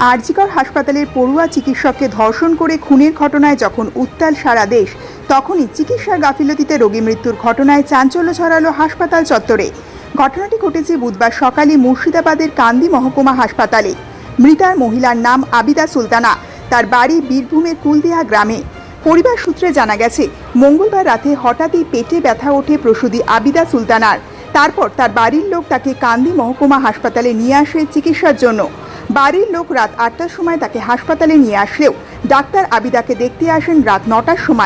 আরজিকর হাসপাতালের পড়ুয়া চিকিৎসককে ধর্ষণ করে খুনের ঘটনায় যখন উত্তাল সারা দেশ, তখনই চিকিৎসার গাফিলতিতে রোগী মৃত্যুর ঘটনায় চাঞ্চল্য ছড়ালো হাসপাতাল চত্বরে। ঘটনাটি ঘটেছে বুধবার সকালে মুর্শিদাবাদের কান্দি মহকুমা হাসপাতালে। মৃতার মহিলার নাম আবিদা সুলতানা, তার বাড়ি বীরভূমের কুলদিয়া গ্রামে। পরিবার সূত্রে জানা গেছে, মঙ্গলবার রাতে হঠাৎই পেটে ব্যথা ওঠে প্রসূতি আবিদা সুলতানার। তারপর তার বাড়ির লোক তাকে কান্দি মহকুমা হাসপাতালে নিয়ে আসে চিকিৎসার জন্য। বাড়ির লোক রাত আটটার সময় তাকে হাসপাতালে নিয়ে আসলেও ডাক্তার আবিদাকে দেখতে আসেন রাত নটার সময়।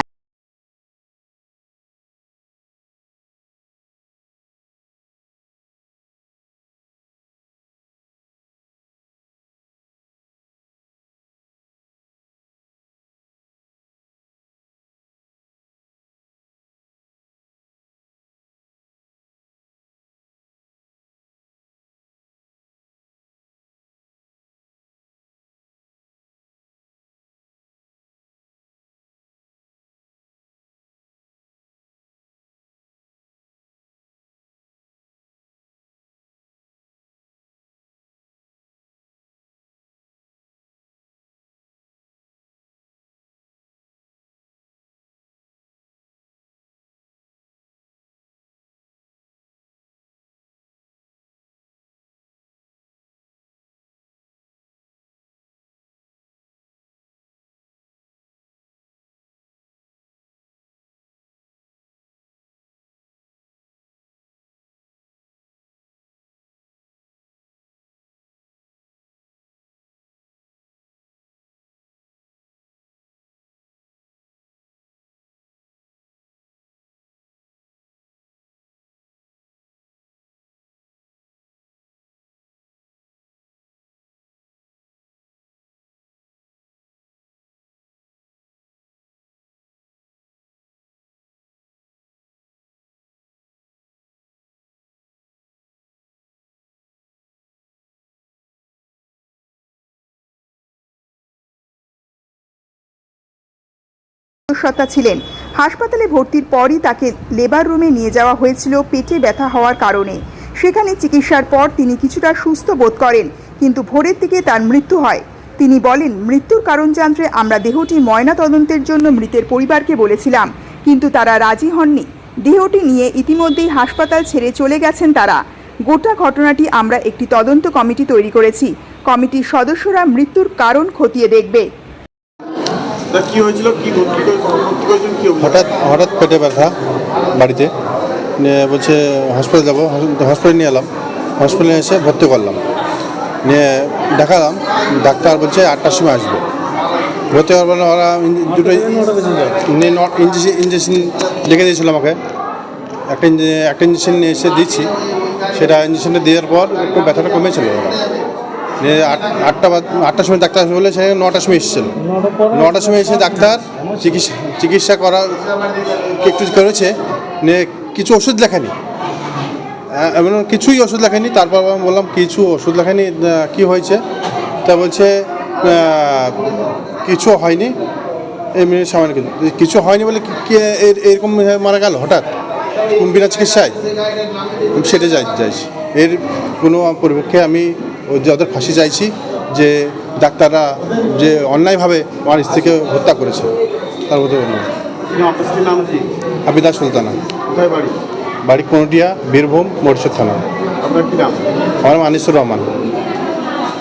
সত্তা ছিলেন। হাসপাতালে ভর্তির পরই তাকে লেবার রুমে নিয়ে যাওয়া হয়েছিল, পেটে ব্যথা হওয়ার কারণে। সেখানে চিকিৎসার পর তিনি কিছুটা সুস্থ বোধ করেন, কিন্তু ভোরের দিকে তার মৃত্যু হয়। তিনি বলেন, মৃত্যুর কারণ জানতে আমরা দেহটি ময়না তদন্তের জন্য মৃতের পরিবারকে বলেছিলাম, কিন্তু তারা রাজি হননি। দেহটি নিয়ে ইতিমধ্যেই হাসপাতাল ছেড়ে চলে গেছেন তারা। গোটা ঘটনাটি আমরা একটি তদন্ত কমিটি তৈরি করেছি। কমিটির সদস্যরা মৃত্যুর কারণ খতিয়ে দেখবে। কি হয়েছিল? কি? হঠাৎ হঠাৎ পেটে ব্যথা বাড়িতে। নিয়ে বলছে হসপিটাল যাব। হসপিটালে নিয়ে এলাম। হসপিটালে এসে ভর্তি করলাম। নিয়ে দেখালাম। ডাক্তার বলছে আটটার সময় আসবে। ভর্তি হওয়ার পরে ওরা দুটো ইঞ্জেকশন ইঞ্জেকশন লিখে দিয়েছিল আমাকে। একটা ইঞ্জে- একটা ইঞ্জেকশন নিয়ে এসে দিচ্ছি। সেটা ইঞ্জেকশনটা দেওয়ার পর একটু ব্যথাটা কমেছিল। ওরা আটটা আটটার সময় ডাক্তার আসবে বলে সেখানে নটার সময় এসেছিল। নটার সময় এসে ডাক্তার চিকিৎসা চিকিৎসা করার একটু করেছে কিছু ওষুধ লেখেনি এমন কিছুই ওষুধ লেখেনি তারপর আমি বললাম কিছু ওষুধ লেখেনি কি হয়েছে? তা বলছে কিছু হয়নি। এমনি সামান্য কিছু কিছু হয়নি বলে কি- কি এর- এরকম মারা গেল হঠাৎ? বিনা চিকিৎসায়? সেটা যাই চাইছি এর কোনো পরিপক্ষে আমি ওই যে ওদের ফাঁসি চাইছি যে ডাক্তাররা যে অন্যায়ভাবে আমার স্ত্রীকে হত্যা করেছে তার কি? আবিদা সুলতানা। বাড়ি? কোনটিয়া বীরভূম মরিশ থানা। আমার নাম আনিসুর রহমান।